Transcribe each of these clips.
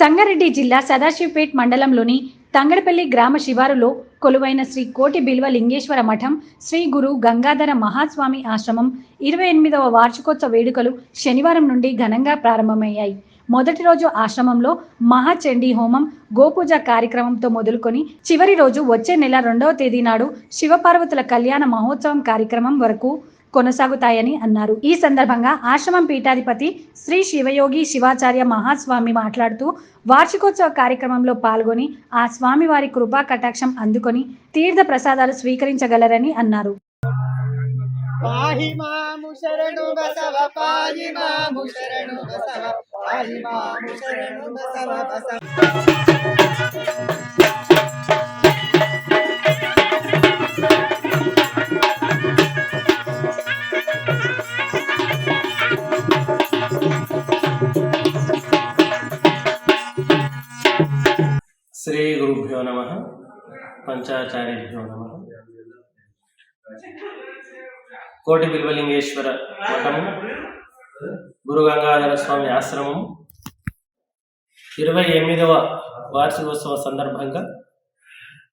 సంగారెడ్డి జిల్లా సదాశివపేట్ మండలంలోని తంగడపల్లి గ్రామ శివారులో కొలువైన శ్రీ కోటి బిల్వ లింగేశ్వర మఠం శ్రీ గురు గంగాధర మహాస్వామి ఆశ్రమం ఇరవై ఎనిమిదవ వార్షికోత్సవ వేడుకలు శనివారం నుండి ఘనంగా ప్రారంభమయ్యాయి. మొదటి రోజు ఆశ్రమంలో మహాచండీ హోమం గోపూజ కార్యక్రమంతో మొదలుకొని చివరి రోజు వచ్చే నెల రెండవ తేదీ నాడు శివపార్వతుల కళ్యాణ మహోత్సవం కార్యక్రమం వరకు కొనసాగుతాయని అన్నారు. ఈ సందర్భంగా ఆశ్రమం పీఠాధిపతి శ్రీ శివయోగి శివాచార్య మహాస్వామి మాట్లాడుతూ వార్షికోత్సవ కార్యక్రమంలో పాల్గొని ఆ స్వామి వారి కృపా కటాక్షం అందుకొని తీర్థ ప్రసాదాలు స్వీకరించగలరని అన్నారు. పాహి మాము శరణు బసవ పాహి మాము శరణు బసవ పాహి మాము శరణు బసవ బసవ. శ్రీ గురుభ్యో నమ పంచాచార్యభ్యో నమ కోటి బిల్వలింగేశ్వర మఠము గురు గంగాధర స్వామి ఆశ్రమం ఇరవై ఎనిమిదవ వార్షికోత్సవ సందర్భంగా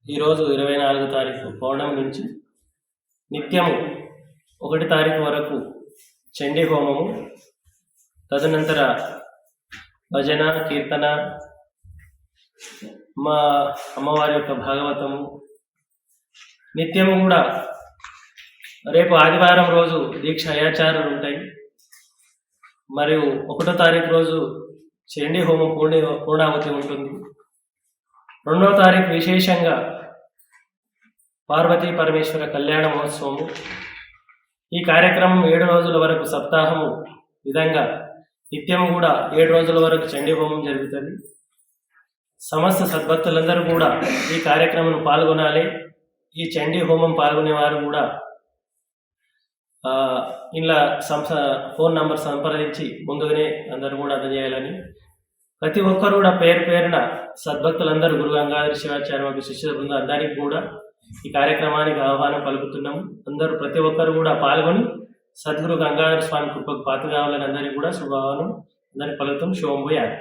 ఈరోజు ఇరవై నాలుగు తారీఖు పౌర్ణమి నుంచి నిత్యము ఒకటి తారీఖు వరకు చండీ హోమము తదనంతర భజన కీర్తన మా అమ్మవారి యొక్క భాగవతము. నిత్యము కూడా రేపు ఆదివారం రోజు దీక్ష అయాచారాలు ఉంటాయి. మరియు ఒకటో తారీఖు రోజు చండీ హోమం పూర్ణి పూర్ణావతి ఉంటుంది. రెండవ తారీఖు విశేషంగా పార్వతీ పరమేశ్వర కళ్యాణ మహోత్సవము. ఈ కార్యక్రమం ఏడు రోజుల వరకు సప్తాహము విధంగా నిత్యము కూడా ఏడు రోజుల వరకు చండీ హోమం జరుగుతుంది. సమస్త సద్భక్తులందరూ కూడా ఈ కార్యక్రమం పాల్గొనాలి. ఈ చండీ హోమం పాల్గొనే వారు కూడా ఇలా సంస ఫోన్ నంబర్ సంప్రదించి ముందుగానే అందరూ కూడా అందజేయాలని. ప్రతి ఒక్కరు కూడా పేరు పేరున సద్భక్తులందరూ గురు గంగాధర శివాచార్య శిష్యుల బృందం అందరికీ కూడా ఈ కార్యక్రమానికి ఆహ్వానం పలుకుతున్నాము. అందరూ ప్రతి ఒక్కరు కూడా పాల్గొని సద్గురు గంగాధర స్వామి కృపకు పాత కావాలని అందరికీ కూడా శుభావానం అందరికి పలుకుతాం శుభం పోయాలి